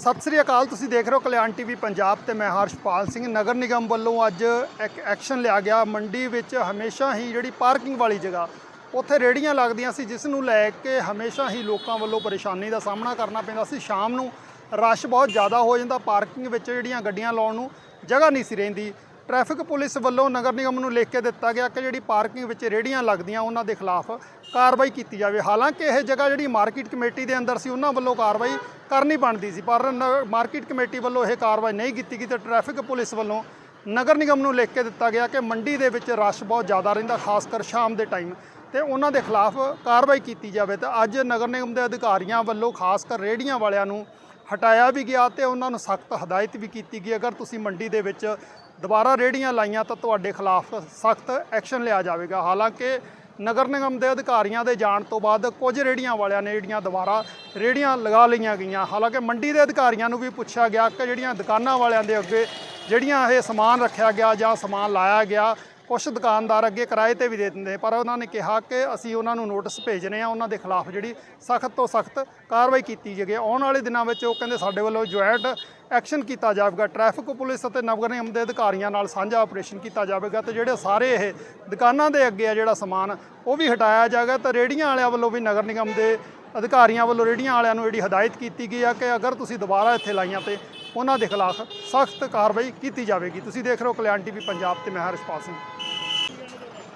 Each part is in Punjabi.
ਸਤਿ ਸ੍ਰੀ ਅਕਾਲ, ਤੁਸੀਂ ਦੇਖ ਰਹੇ ਹੋ ਕਲਿਆਣ ਟੀਵੀ ਪੰਜਾਬ ਤੇ ਮੈਂ ਹਰਸ਼ਪਾਲ ਸਿੰਘ। ਨਗਰ ਨਿਗਮ ਵੱਲੋਂ ਅੱਜ ਇੱਕ ਐਕਸ਼ਨ ਲਿਆ ਗਿਆ। ਮੰਡੀ ਵਿੱਚ ਹਮੇਸ਼ਾ ਹੀ ਜਿਹੜੀ ਪਾਰਕਿੰਗ ਵਾਲੀ ਜਗ੍ਹਾ, ਉੱਥੇ ਰੇੜੀਆਂ ਲੱਗਦੀਆਂ ਸੀ, ਜਿਸ ਨੂੰ ਲੈ ਕੇ ਹਮੇਸ਼ਾ ਹੀ ਲੋਕਾਂ ਵੱਲੋਂ ਪਰੇਸ਼ਾਨੀ ਦਾ ਸਾਹਮਣਾ ਕਰਨਾ ਪੈਂਦਾ ਸੀ। ਸ਼ਾਮ ਨੂੰ ਰਸ਼ ਬਹੁਤ ਜ਼ਿਆਦਾ ਹੋ ਜਾਂਦਾ, ਪਾਰਕਿੰਗ ਵਿੱਚ ਜਿਹੜੀਆਂ ਗੱਡੀਆਂ ਲਾਉਣ ਨੂੰ ਜਗ੍ਹਾ ਨਹੀਂ ਸੀ ਰਹਿੰਦੀ। ਟ੍ਰੈਫਿਕ ਪੁਲਿਸ ਵੱਲੋਂ ਨਗਰ ਨਿਗਮ ਨੂੰ ਲਿਖ ਕੇ ਦਿੱਤਾ ਗਿਆ ਕਿ ਜਿਹੜੀ ਪਾਰਕਿੰਗ ਵਿੱਚ ਰੇੜੀਆਂ ਲੱਗਦੀਆਂ, ਉਹਨਾਂ ਦੇ ਖਿਲਾਫ ਕਾਰਵਾਈ ਕੀਤੀ ਜਾਵੇ। ਹਾਲਾਂਕਿ ਇਹ ਜਗ੍ਹਾ ਜਿਹੜੀ ਮਾਰਕੀਟ ਕਮੇਟੀ ਦੇ ਅੰਦਰ ਸੀ, ਉਹਨਾਂ ਵੱਲੋਂ ਕਾਰਵਾਈ ਕਰਨੀ ਬਣਦੀ ਸੀ, ਪਰ ਨ- ਮਾਰਕੀਟ ਕਮੇਟੀ ਵੱਲੋਂ ਇਹ ਕਾਰਵਾਈ ਨਹੀਂ ਕੀਤੀ ਗਈ ਤੇ ਟ੍ਰੈਫਿਕ ਪੁਲਿਸ ਵੱਲੋਂ ਨਗਰ ਨਿਗਮ ਨੂੰ ਲਿਖ ਕੇ ਦਿੱਤਾ ਗਿਆ ਕਿ ਮੰਡੀ ਦੇ ਵਿੱਚ ਰਸ਼ ਬਹੁਤ ਜ਼ਿਆਦਾ ਰਹਿੰਦਾ ਖਾਸ ਕਰ ਸ਼ਾਮ ਦੇ ਟਾਈਮ ਤੇ ਉਹਨਾਂ ਦੇ ਖਿਲਾਫ ਕਾਰਵਾਈ ਕੀਤੀ ਜਾਵੇ। ਤੇ ਅੱਜ ਨਗਰ ਨਿਗਮ ਦੇ ਅਧਿਕਾਰੀਆਂ ਵੱਲੋਂ ਖਾਸ ਕਰ ਰੇੜੀਆਂ ਵਾਲਿਆਂ ਨੂੰ ਹਟਾਇਆ ਵੀ ਗਿਆ ਤੇ ਉਹਨਾਂ ਨੂੰ ਸਖਤ ਹਦਾਇਤ ਵੀ ਕੀਤੀ ਗਈ। ਅਗਰ ਤੁਸੀਂ ਮੰਡੀ ਦੇ ਵਿੱਚ ਦੁਬਾਰਾ ਰੇੜੀਆਂ ਲਾਈਆਂ ਤਾਂ ਤੁਹਾਡੇ ਖਿਲਾਫ ਸਖਤ ਐਕਸ਼ਨ ਲਿਆ ਜਾਵੇਗਾ। ਹਾਲਾਂਕਿ ਨਗਰ ਨਿਗਮ ਦੇ ਅਧਿਕਾਰੀਆਂ ਦੇ ਜਾਣ ਤੋਂ ਬਾਅਦ ਕੁਝ ਰੇੜੀਆਂ ਵਾਲਿਆਂ ਨੇ ਜਿਹੜੀਆਂ ਦੁਬਾਰਾ ਰੇੜੀਆਂ ਲਗਾ ਲਈਆਂ ਗਈਆਂ। ਹਾਲਾਂਕਿ ਮੰਡੀ ਦੇ ਅਧਿਕਾਰੀਆਂ ਨੂੰ ਵੀ ਪੁੱਛਿਆ ਗਿਆ ਕਿ ਜਿਹੜੀਆਂ ਦੁਕਾਨਾਂ ਵਾਲਿਆਂ ਦੇ ਅੱਗੇ ਜਿਹੜੀਆਂ ਇਹ ਸਮਾਨ ਰੱਖਿਆ ਗਿਆ ਜਾਂ ਸਮਾਨ ਲਾਇਆ ਗਿਆ ਕੁਝ ਦੁਕਾਨਦਾਰ ਅੱਗੇ ਕਿਰਾਏ ਤੇ ਵੀ ਦੇ ਦਿੰਦੇ, ਪਰ ਉਹਨਾਂ ਨੇ ਕਿਹਾ ਕਿ ਅਸੀਂ ਉਹਨਾਂ ਨੂੰ ਨੋਟਿਸ ਭੇਜਨੇ ਆ, ਉਹਨਾਂ ਦੇ ਖਿਲਾਫ ਜਿਹੜੀ ਸਖਤ ਤੋਂ ਸਖਤ ਕਾਰਵਾਈ ਕੀਤੀ ਜਾਵੇ। ਆਉਣ ਵਾਲੇ ਦਿਨਾਂ ਵਿੱਚ ਉਹ ਕਹਿੰਦੇ ਸਾਡੇ ਵੱਲੋਂ ਜੁਆਇੰਟ ਐਕਸ਼ਨ ਕੀਤਾ ਜਾਵੇਗਾ। ਟ੍ਰੈਫਿਕ ਪੁਲਿਸ ਅਤੇ ਨਗਰ ਨਿਗਮ ਦੇ ਅਧਿਕਾਰੀਆਂ ਨਾਲ ਸਾਂਝਾ ਆਪਰੇਸ਼ਨ ਕੀਤਾ ਜਾਵੇਗਾ ਤੇ ਜਿਹੜੇ ਸਾਰੇ ਇਹ ਦੁਕਾਨਾਂ ਦੇ ਅੱਗੇ ਆ ਜਿਹੜਾ ਸਮਾਨ, ਉਹ ਵੀ ਹਟਾਇਆ ਜਾਵੇਗਾ। ਤੇ ਰੇੜੀਆਂ ਵਾਲਿਆਂ ਵੱਲੋਂ ਵੀ ਨਗਰ ਨਿਗਮ ਦੇ ਅਧਿਕਾਰੀਆਂ ਵੱਲੋਂ ਰੇੜੀਆਂ ਵਾਲਿਆਂ ਨੂੰ ਜਿਹੜੀ ਹਦਾਇਤ ਕੀਤੀ ਗਈ ਆ ਕਿ ਅਗਰ ਤੁਸੀਂ ਦੁਬਾਰਾ ਇੱਥੇ ਲਾਈਆਂ ਤੇ ਉਹਨਾਂ ਦੇ ਖਿਲਾਫ ਸਖਤ ਕਾਰਵਾਈ ਕੀਤੀ ਜਾਵੇਗੀ। ਤੁਸੀਂ ਦੇਖ ਰਹੇ ਹੋ ਕਲਿਆਣ ਟੀਵੀ ਪੰਜਾਬ ਤੇ ਮੈਂ ਹਰਸ਼ਪਾਲ ਸਿੰਘ।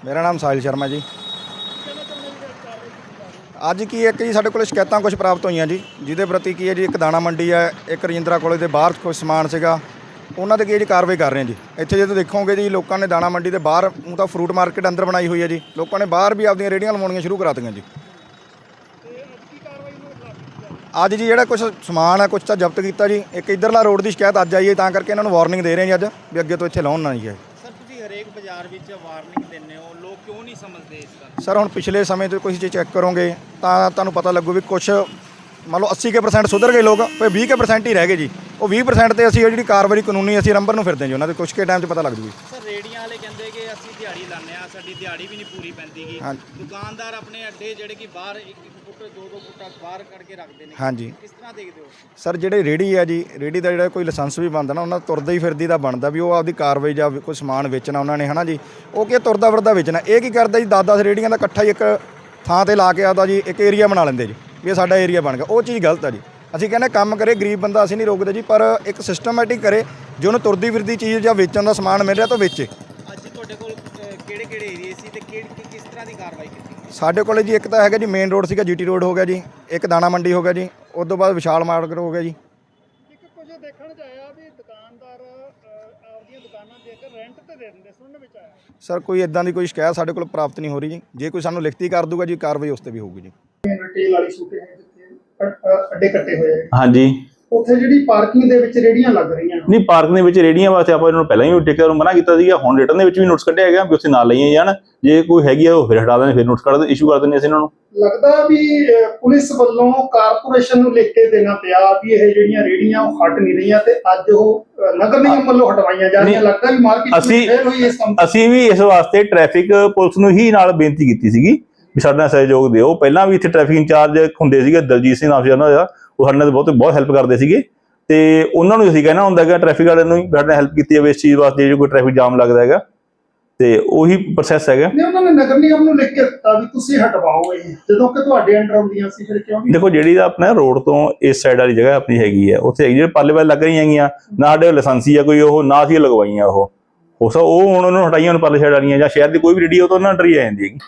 ਮੇਰਾ ਨਾਮ ਸਾਹਿਲ ਸ਼ਰਮਾ ਜੀ। ਅੱਜ ਕੀ ਇੱਕ ਜੀ ਸਾਡੇ ਕੋਲ ਸ਼ਿਕਾਇਤਾਂ ਕੁਝ ਪ੍ਰਾਪਤ ਹੋਈਆਂ ਜੀ, ਜਿਹਦੇ ਪ੍ਰਤੀ ਕੀ ਹੈ ਜੀ, ਇੱਕ ਦਾਣਾ ਮੰਡੀ ਹੈ ਇੱਕ ਰਜਿੰਦਰਾ ਕਾਲਜ ਦੇ ਬਾਹਰ ਕੁਝ ਸਮਾਨ ਸੀਗਾ। ਉਹਨਾਂ ਤੇ ਕੀ ਹੈ ਜੀ ਕਾਰਵਾਈ ਕਰ ਰਹੇ ਹਾਂ ਜੀ। ਇੱਥੇ ਜਦੋਂ ਦੇਖੋਗੇ ਜੀ, ਲੋਕਾਂ ਨੇ ਦਾਣਾ ਮੰਡੀ ਦੇ ਬਾਹਰ ਉਹ ਤਾਂ ਫਰੂਟ ਮਾਰਕੀਟ ਅੰਦਰ ਬਣਾਈ ਹੋਈ ਹੈ ਜੀ। ਲੋਕਾਂ ਨੇ ਬਾਹਰ ਵੀ ਆਪਦੀਆਂ ਰੇੜੀਆਂ ਲਵਾਉਣੀਆਂ ਸ਼ੁਰੂ ਕਰਾਤੀਆਂ ਜੀ। ਅੱਜ ਜੀ ਜਿਹੜਾ ਕੁਝ ਸਮਾਨ ਹੈ ਕੁਝ ਤਾਂ ਜ਼ਬਤ ਕੀਤਾ ਜੀ। ਇੱਕ ਇਧਰਲਾ ਰੋਡ ਦੀ ਸ਼ਿਕਾਇਤ ਅੱਜ ਆਈ ਹੈ, ਤਾਂ ਕਰਕੇ ਇਹਨਾਂ ਨੂੰ ਵਾਰਨਿੰਗ ਦੇ ਰਹੇ ਹਾਂ ਜੀ ਅੱਜ, ਵੀ ਅੱਗੇ ਤੋਂ ਇੱਥੇ ਲਾਉਣ ਨਾ ਜੀ ਇਹ ਹਰੇਕ ਬਾਜ਼ਾਰ ਵਿੱਚ ਵਾਰਨਿੰਗ ਦਿੰਦੇ ਹੋ ਲੋਕ ਕਿਉਂ ਨਹੀਂ ਸਮਝਦੇ ਇਸ ਗੱਲ ਸਰ ਹੁਣ ਪਿਛਲੇ ਸਮੇਂ ਤੋਂ ਕੋਈ ਚੀਜ਼ ਚੈੱਕ ਕਰੋਗੇ ਤਾਂ ਤੁਹਾਨੂੰ ਪਤਾ ਲੱਗੂ ਵੀ ਕੁਝ ਮੰਨ ਲਓ 80% ਕੁ percent ਸੁਧਰ ਗਏ ਲੋਕ ਪਰ 20% ਕੁ percent ਹੀ ਰਹਿ ਗਏ ਜੀ। ਉਹ 20% ਤੇ ਅਸੀਂ ਜਿਹੜੀ ਕਾਰਵਾਈ ਕਾਨੂੰਨੀ ਅਸੀਂ ਨੰਬਰ ਨੂੰ ਫਿਰਦੇ ਜੀ ਉਹਨਾਂ ਦੇ ਕੁਝ ਕੇ ਟਾਈਮ 'ਚ ਪਤਾ ਲੱਗ ਜੂਗੀ। ਸਰ ਰੇੜੀਆਂ ਵਾਲੇ ਕਹਿੰਦੇ ਕਿ ਅਸੀਂ ਦਿਹਾੜੀ ਲਾਉਂਦੇ ਆ ਸਾਡੀ ਦਿਹਾੜੀ ਵੀ ਨਹੀਂ ਪੂਰੀ ਪੈਂਦੀਗੀ ਹਾਂਜੀ। ਦੁਕਾਨਦਾਰ ਆਪਣੇ ਅੱਡੇ ਜਿਹੜੇ ਕਿ ਬਾਹਰ ਇੱਕ ਫੁੱਟ ਦੋ ਦੋ ਫੁੱਟ ਬਾਹਰ ਕੱਢ ਕੇ ਰੱਖਦੇ ਨੇ। ਹਾਂਜੀ। ਕਿਸ ਤਰ੍ਹਾਂ ਦੇਖਦੇ ਹੋ? ਸਰ ਜਿਹੜੇ ਰੇੜੀ ਹੈ ਜੀ ਰੇੜੀ ਦਾ ਜਿਹੜਾ ਕੋਈ ਲਾਇਸੈਂਸ ਵੀ ਬਣਦਾ ਨਾ ਉਹਨਾਂ ਦਾ ਤੁਰਦਾ ਹੀ ਫਿਰਦੀ ਦਾ ਬਣਦਾ ਵੀ ਉਹ ਆਪਦੀ ਕਾਰਵਾਈ ਜਾਂ ਕੋਈ ਸਮਾਨ ਵੇਚਣਾ ਉਹਨਾਂ ਨੇ ਹਨਾ ਜੀ? ਉਹ ਕੀ ਤੁਰਦਾ ਫਿਰਦਾ ਵੇਚਣਾ। ਇਹ ਕੀ ਕਰਦਾ ਜੀ 10-10 ਰੇੜੀਆਂ ਦਾ ਇਕੱਠਾ ਹੀ ਇੱਕ ਥਾਂ ਤੇ ਲਾ ਕੇ ਆਪਦਾ ਜੀ ਇੱਕ ਏਰੀਆ ਬਣਾ ਲੈਂਦੇ ਜੀ ਵੀ ਇਹ ਸਾਡਾ ਏਰੀਆ ਬਣ ਗਿਆ। ਉਹ ਚੀਜ਼ ਗਲਤ ਹੈ ਜੀ। ਅਸੀਂ ਕਹਿੰਦੇ ਕੰਮ ਕਰੇ ਗਰੀਬ ਬੰਦਾ ਅਸੀਂ ਨਹੀਂ ਰੋਕਦੇ ਜੀ ਪਰ ਇੱਕ ਸਿਸਟਮੈਟਿਕ ਕਰੇ ਜੇ ਉਹਨੂੰ ਤੁਰਦੀ ਫਿਰਦੀ ਚੀਜ਼ ਜਾਂ ਵੇਚਣ ਦਾ ਸਮਾਨ ਮਿਲ ਰਿਹਾ ਤਾਂ ਵੇਚੇ ਅੱਜ ਤੁਹਾਡੇ ਕੋਲ ਕਿਹੜੇ ਕਿਹੜੇ ਏਰੀਏ ਸੀ ਤੇ ਕਿਹੜੀ ਕਿਸ ਤਰ੍ਹਾਂ ਦੀ ਕਾਰਵਾਈ ਕੀਤੀ ਸਾਡੇ ਕੋਲੇ ਜੀ ਇੱਕ ਤਾਂ ਹੈਗਾ ਜੀ ਮੇਨ ਰੋਡ ਸੀਗਾ ਜੀਟੀ ਰੋਡ ਹੋ ਗਿਆ ਜੀ ਇੱਕ ਦਾਣਾ ਮੰਡੀ ਹੋ ਗਿਆ ਜੀ ਉਸ ਤੋਂ ਬਾਅਦ ਵਿਸ਼ਾਲ ਮਾਰਕੀਟ ਹੋ ਗਿਆ ਜੀ। ਇੱਕ ਕੁਝ ਦੇਖਣ ਚ ਆਇਆ ਵੀ ਦੁਕਾਨਦਾਰ ਅਹ, ਆਪਦੀਆਂ ਦੁਕਾਨਾਂ ਦੇ ਕੇ ਰੈਂਟ ਤੇ ਦੇ ਦਿੰਦੇ ਸੁਣਨ ਵਿੱਚ ਆਇਆ। ਸਰ ਕੋਈ ਇਦਾਂ ਦੀ ਕੋਈ ਸ਼ਿਕਾਇਤ ਸਾਡੇ ਕੋਲ ਪ੍ਰਾਪਤ ਨਹੀਂ ਹੋ ਰਹੀ ਜੀ। ਜੇ ਕੋਈ ਸਾਨੂੰ ਲਿਖਤੀ ਕਰ ਦੂਗਾ ਜੀ ਕਾਰਵਾਈ ਉਸ ਤੇ ਵੀ ਹੋਊਗੀ ਜੀ। ਰਿਟੇਲ ਵਾਲੀ ਸ਼ੂਟਿੰਗ ਜਿੱਥੇ ਅ- ਅ- ਅੱਡੇ ਕੱਟੇ ਹੋਏ ਆ। ਹਾਂਜੀ। ਉੱਥੇ ਜਿਹੜੀ ਪਾਰਕਿੰਗ ਦੇ ਵਿੱਚ ਰੇੜੀਆਂ ਲੱਗ ਰਹੀਆਂ ਨਹੀਂ ਪਾਰਕ ਦੇ ਵਿੱਚ ਰੇੜੀਆਂ ਵਾਸਤੇ ਆਪਾਂ ਇਹਨਾਂ ਨੂੰ ਪਹਿਲਾਂ ਹੀ ਟਿਕਰ ਨੂੰ ਮਨਾ ਕੀਤਾ ਸੀਗਾ। ਹੁਣ ਰਿਟਰਨ ਦੇ ਵਿੱਚ ਵੀ ਨੋਟਿਸ ਕੱਢਿਆ ਹੈਗਾ ਵੀ ਉੱਥੇ ਨਾਲ ਲਈਆਂ ਜਾਣ। ਜੇ ਕੋਈ ਹੈਗੀ ਆ ਉਹ ਫਿਰ ਹਟਾ ਦੇਣ ਫਿਰ ਨੋਟਿਸ ਕੱਢ ਦੇ ਇਸ਼ੂ ਕਰ ਦਿੰਦੇ ਅਸੀਂ ਇਹਨਾਂ ਨੂੰ। ਲੱਗਦਾ ਵੀ ਪੁਲਿਸ ਵੱਲੋਂ ਕਾਰਪੋਰੇਸ਼ਨ ਨੂੰ ਲਿਖ ਕੇ ਦੇਣਾ ਪਿਆ ਵੀ ਇਹ ਜਿਹੜੀਆਂ ਰੇੜੀਆਂ ਉਹ ਹਟ ਨਹੀਂ ਰਹੀਆਂ ਤੇ ਅੱਜ ਉਹ ਨਗਰ ਨਿਗਮ ਵੱਲੋਂ ਹਟਵਾਈਆਂ ਜਾ ਰਹੀਆਂ। ਨਹੀਂ, ਲੱਗਦਾ ਵੀ ਮਾਰਕੀਟ ਅਸੀਂ- ਫੇਲ ਹੋਈ ਇਸ ਕੰਮ ਅਸੀਂ ਵੀ ਇਸ ਵਾਸਤੇ ਟ੍ਰੈਫਿਕ ਪੁਲਿਸ ਨੂੰ ਹੀ ਨਾਲ ਬੇਨਤੀ ਕੀਤੀ ਸੀਗੀ ਵੀ ਸਾਡੇ ਸਹਿਯੋਗ ਦਿਓ। ਪਹਿਲਾਂ ਵੀ ਇੱਥੇ ਟ੍ਰੈਫਿਕ ਇੰਚਾਰਜ ਹੁੰਦੇ ਸੀਗੇ ਦਲਜੀਤ ਸਿੰਘ ਨਾਮ ਸੀ ਉਹਨਾਂ ਦਾ। ਉਹ ਸਾਡੇ ਨਾਲ ਬਹੁਤ ਬਹੁਤ ਹੈਲਪ ਕਰਦੇ ਸੀਗੇ। ਤੇ ਉਹਨਾਂ ਨੂੰ ਅਸੀਂ ਕਹਿਣਾ ਹੁੰਦਾ ਹੈਗਾ ਟ੍ਰੈਫਿਕ ਵਾਲਿਆਂ ਨੂੰ ਵੀ ਸਾਡੇ ਹੈਲਪ ਕੀਤੀ ਜਾਵੇ ਇਸ ਚੀਜ਼ ਵਾਸਤੇ ਜੇ ਕੋਈ ਟ੍ਰੈਫਿਕ ਜਾਮ ਲੱਗਦਾ ਹੈਗਾ। ਤੇ ਉਹੀ ਪ੍ਰੋਸੈਸ ਹੈਗਾ। ਨੇ ਉਹਨਾਂ ਨੇ ਨਗਰ ਨਿਗਮ ਨੂੰ ਲਿਖ ਕੇ ਦਿੱਤਾ ਵੀ ਤੁਸੀਂ ਹਟਵਾਓ ਇਹ। ਜਦੋਂ ਕਿ ਤੁਹਾਡੇ ਅੰਡਰ ਆਉਂਦੀਆਂ ਸੀ ਫਿਰ ਕਿਉਂ ਨਹੀਂ? ਦੇਖੋ ਜਿਹੜੀ ਦਾ ਆਪਣਾ ਰੋਡ ਤੋਂ ਇਸ ਸਾਈਡ ਵਾਲੀ ਜਗ੍ਹਾ ਆਪਣੀ ਹੈਗੀ ਹੈ ਉੱਥੇ ਹੈਗੀ ਜਿਹੜੇ ਪਾਲੇ ਵਾਲੇ ਲੱਗ ਰਹੀਆਂ ਹੈਗੀਆਂ ਨਾ ਸਾਡੇ ਲਾਇਸੈਂਸੀ ਆ ਕੋਈ ਉਹ ਨਾ ਸੀ ਲਗਵਾਈਆਂ ਉਹ। ਹੋ ਉਹ ਹੁਣ ਉਹਨਾਂ ਨੂੰ ਹਟਾਈਆਂ ਹੁਣ ਪਾਲੇ ਸਾਈਡ ਵਾਲੀਆਂ ਜਾਂ ਸ਼ਹਿਰ ਦੀ ਕੋਈ ਵੀ ਰੇਡੀ ਉਹ ਤਾਂ ਉਹਨਾਂ ਅੰਡਰ ਹੀ ਆ ਜਾਂਦੀ ਹੈਗੀ।